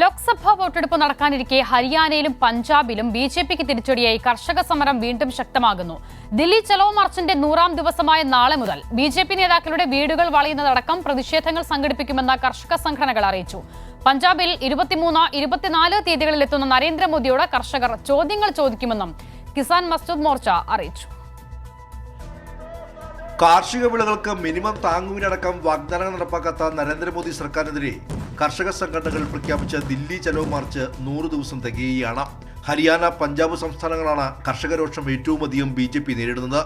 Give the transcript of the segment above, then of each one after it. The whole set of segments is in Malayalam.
ലോക്സഭാ വോട്ടെടുപ്പ് നടക്കാനിരിക്കെ ഹരിയാനയിലും പഞ്ചാബിലും ബി ജെ പിക്ക് തിരിച്ചടിയായി കർഷക സമരം വീണ്ടും ശക്തമാകുന്നു. ദില്ലി ചലോ മാർച്ചിന്റെ നൂറാം ദിവസമായ നാളെ മുതൽ ബി ജെ പി നേതാക്കളുടെ വീടുകൾ വളയുന്നതടക്കം പ്രതിഷേധങ്ങൾ സംഘടിപ്പിക്കുമെന്ന കർഷക സംഘടനകൾ അറിയിച്ചു. പഞ്ചാബിൽ ഇരുപത്തിമൂന്ന് ഇരുപത്തിനാല് തീയതികളിൽ എത്തുന്ന നരേന്ദ്രമോദിയോട് കർഷകർ ചോദ്യങ്ങൾ ചോദിക്കുമെന്നും കിസാൻ മസ്ജിദ് മോർച്ച അറിയിച്ചു. കാർഷിക വിളകൾക്ക് മിനിമം താങ്ങുവിനടക്കം വാഗ്ദാനങ്ങൾ നടപ്പാക്കാത്ത നരേന്ദ്രമോദി സർക്കാരിനെതിരെ കർഷക സംഘടനകൾ പ്രഖ്യാപിച്ച ദില്ലി ചലോ മാർച്ച് നൂറ് ദിവസം തികയുകയാണ്. ഹരിയാന പഞ്ചാബ് സംസ്ഥാനങ്ങളാണ് കർഷക രോഷം ഏറ്റവും അധികം ബി ജെ പി നേരിടുന്നത്.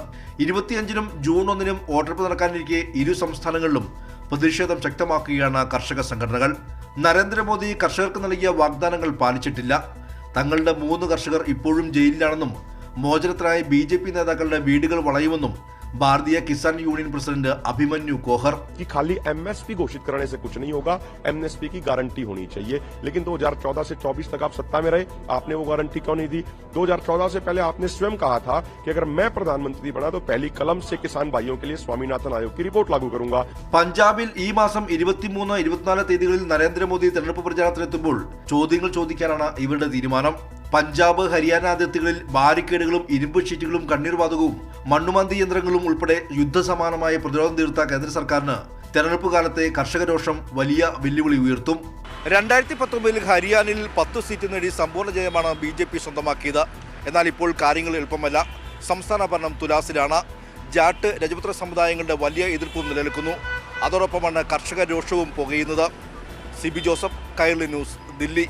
ഇരുപത്തിയഞ്ചിനും ജൂൺ ഒന്നിനും വോട്ടെടുപ്പ് നടക്കാനിരിക്കെ ഇരു സംസ്ഥാനങ്ങളിലും പ്രതിഷേധം ശക്തമാക്കുകയാണ് കർഷക സംഘടനകൾ. നരേന്ദ്രമോദി കർഷകർക്ക് നൽകിയ വാഗ്ദാനങ്ങൾ പാലിച്ചിട്ടില്ല. തങ്ങളുടെ മൂന്ന് കർഷകർ ഇപ്പോഴും ജയിലിലാണെന്നും മോചനത്തിനായി ബി നേതാക്കളുടെ വീടുകൾ വളയുമെന്നും ഭാരതീയ കിസാൻ യൂണിയൻ പ്രസിഡന്റ് അഭിമന്യു കോഹർ कि खाली एमएसपी घोषित करने से कुछ नहीं होगा एमएसपी की गारंटी होनी चाहिए लेकिन 2014 से 24 तक आप सत्ता में रहे आपने वो गारंटी क्यों नहीं दी 2014 से पहले आपने स्वयं कहा था कि अगर मैं प्रधानमंत्री बना तो पहली कलम से किसान भाइयों के लिए स्वामीनाथन आयोग की रिपोर्ट लागू करूंगा പഞ്ചാബിൽ ഈ മാസം ഇരുപത്തിമൂന്ന് ഇരുപത്തിനാല് തീയതികളിൽ നരേന്ദ്രമോദി തെരഞ്ഞെടുപ്പ് പ്രചാരണത്തിനെത്തുമ്പോൾ ചോദ്യങ്ങൾ ചോദിക്കാനാണ് ഇവരുടെ തീരുമാനം പഞ്ചാബ് ഹരിയാന അതിർത്തികളിൽ ബാരിക്കേഡുകളും ഇരുമ്പ് ഷീറ്റുകളും കണ്ണീർവാതകവും മണ്ണുമന്തി യന്ത്രങ്ങളും ഉൾപ്പെടെ യുദ്ധസമാനമായ പ്രതിരോധം തീർത്ത കേന്ദ്ര സർക്കാരിന് തെരഞ്ഞെടുപ്പ് കാലത്തെ കർഷക രോഷം വലിയ വെല്ലുവിളി ഉയർത്തും. രണ്ടായിരത്തി പത്തൊമ്പതിൽ ഹരിയാനയിൽ പത്ത് സീറ്റ് നേടി സമ്പൂർണ ജയമാണ് ബി ജെ പി സ്വന്തമാക്കിയത്. എന്നാൽ ഇപ്പോൾ കാര്യങ്ങൾ എളുപ്പമല്ല. സംസ്ഥാന ഭരണം തുലാസിലാണ്. ജാട്ട് രജപുത്ര സമുദായങ്ങളുടെ വലിയ എതിർപ്പും നിലനിൽക്കുന്നു. അതോടൊപ്പമാണ് കർഷക രോഷവും പുകയുന്നത്. C B Joseph Kairali news Dilli.